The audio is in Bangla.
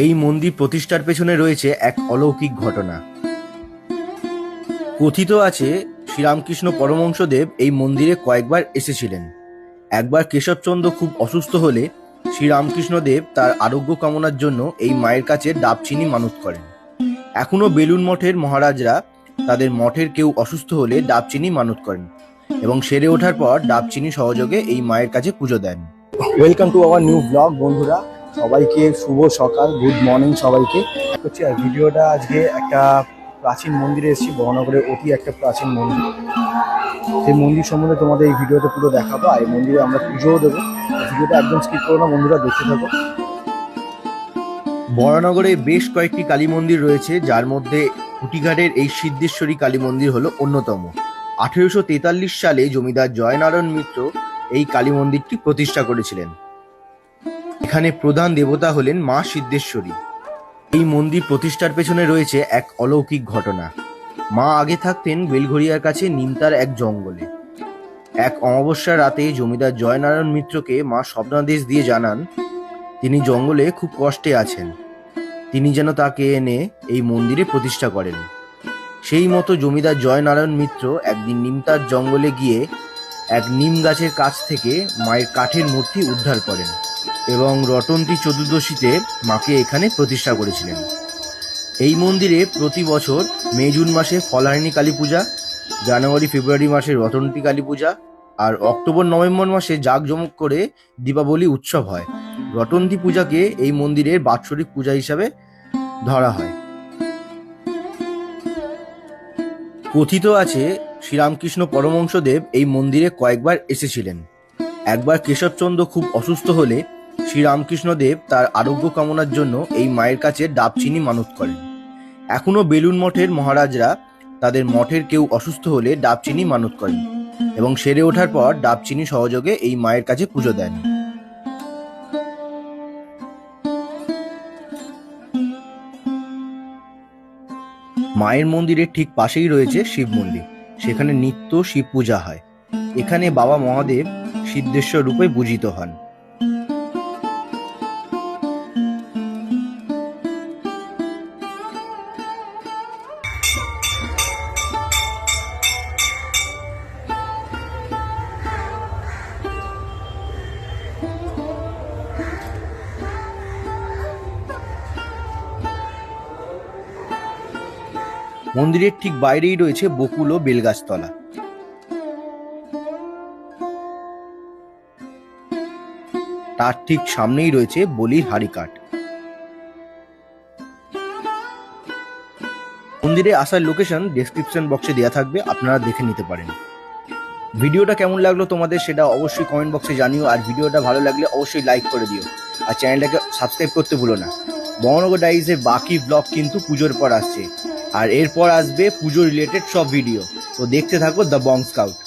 এই মন্দির প্রতিষ্ঠার পেছনে রয়েছে এক অলৌকিক ঘটনা। কথিত আছে, শ্রীরামকৃষ্ণ পরমহংসদেব এই মন্দিরে কয়েকবার এসেছিলেন। একবার কেশবচন্দ্র খুব অসুস্থ হলে শ্রীরামকৃষ্ণদেব তার আরোগ্য কামনার জন্য এই মায়ের কাছে ডাবচিনি মানত করেন। এখনও বেলুন মঠের মহারাজরা তাদের মঠের কেউ অসুস্থ হলে ডাবচিনি মানত করেন এবং সেরে ওঠার পর ডাবচিনি সহযোগে এই মায়ের কাছে পুজো দেন। Welcome to our new blog বন্ধুরা। সবাইকে শুভ সকাল গুড মর্নিং সবাইকে। হচ্ছে আর ভিডিওটা আজকে একটা প্রাচীন মন্দিরে এসেছি বহনগরের অতি একটা প্রাচীন মন্দির। সেই মন্দির সম্বন্ধে তোমাদের এই ভিডিওতে পুরো দেখাবো, আর এই মন্দিরে আমরা পুজোও দেবো। ভিডিওটা একদম স্কিপ করো না, বন্ধুরা, দেখতে থাকো। বরানগরে বেশ কয়েকটি কালী মন্দির রয়েছে, যার মধ্যে কুটিঘাটের এই সিদ্ধেশ্বরী কালী মন্দির হলো অন্যতম। আঠেরোশো তেতাল্লিশ সালে জমিদার জয়নারায়ণ মিত্র এই কালী মন্দিরটি প্রতিষ্ঠা করেছিলেন। এখানে প্রধান দেবতা হলেন মা সিদ্ধেশ্বরী। এই মন্দির প্রতিষ্ঠার পেছনে রয়েছে এক অলৌকিক ঘটনা। মা আগে থাকতেন বেলঘরিয়ার কাছে নিমতার এক জঙ্গলে। এক অমাবস্যার রাতে জমিদার জয়নারায়ণ মিত্রকে মা স্বপ্নাদেশ দিয়ে জানান, তিনি জঙ্গলে খুব কষ্টে আছেন। তিনি যেন তাকে এনে এই মন্দিরে প্রতিষ্ঠা করেন। সেই মতো জমিদার জয়নারায়ণ মিত্র একদিন নিমতার জঙ্গলে গিয়ে এক নিম গাছের কাছ থেকে মায়ের কাঠের মূর্তি উদ্ধার করেন। এবং রটন্তী চতুর্দশীতে মাকে এখানে প্রতিষ্ঠা করেছিলেন। এই মন্দিরে প্রতি বছর মে, জুন মাসে ফলহারিণী কালী পূজা, জানুয়ারি, ফেব্রুয়ারি মাসে রটন্তী কালী পূজা, আর অক্টোবর, নভেম্বর মাসে জাঁকজমক করে দীপাবলি উৎসব হয়। রটন্তী পূজাকে এই মন্দিরের বাৎসরিক পূজা হিসাবে ধরা হয়। কথিত আছে, শ্রীরামকৃষ্ণ পরমহংসদেব এই মন্দিরে কয়েকবার এসেছিলেন। একবার কেশবচন্দ্র খুব অসুস্থ হলে শ্রীরামকৃষ্ণদেব তার আরোগ্য কামনার জন্য এই মায়ের কাছে ডাবচিনি মানত করেন। এখনও বেলুন মঠের মহারাজরা তাদের মঠের কেউ অসুস্থ হলে ডাবচিনি মানত করেন এবং সেরে ওঠার পর ডাবচিনি সহযোগে এই মায়ের কাছে পুজো দেন। মায়ের মন্দিরের ঠিক পাশেই রয়েছে শিব মন্দির, সেখানে নিত্য শিব পূজা হয়। এখানে বাবা মহাদেব সিদ্ধেশ্বর রূপে পূজিত হন। মন্দিরের ঠিক বাইরেই রয়েছে বকুল ও বেলগাছতলা। তার ঠিক সামনেই রয়েছে বলির হাড়িকাঠ। মন্দিরে আসার লোকেশন ডেসক্রিপশন বক্সে দেওয়া থাকবে, আপনারা দেখে নিতে পারেন। ভিডিওটা কেমন লাগল তোমাদের সেটা অবশ্যই কমেন্ট বক্সে জানিও, আর ভিডিওটা ভালো লাগলে অবশ্যই লাইক করে দিও। আর চ্যানেলটাকে সাবস্ক্রাইব করতে ভুলো না। বহনগর ডাইজের বাকি ব্লগ কিন্তু পুজোর পর আসছে। আর এরপর আসবে পুজো রিলেটেড সব ভিডিও তো দেখতে থাকো দ্য বং স্কাউট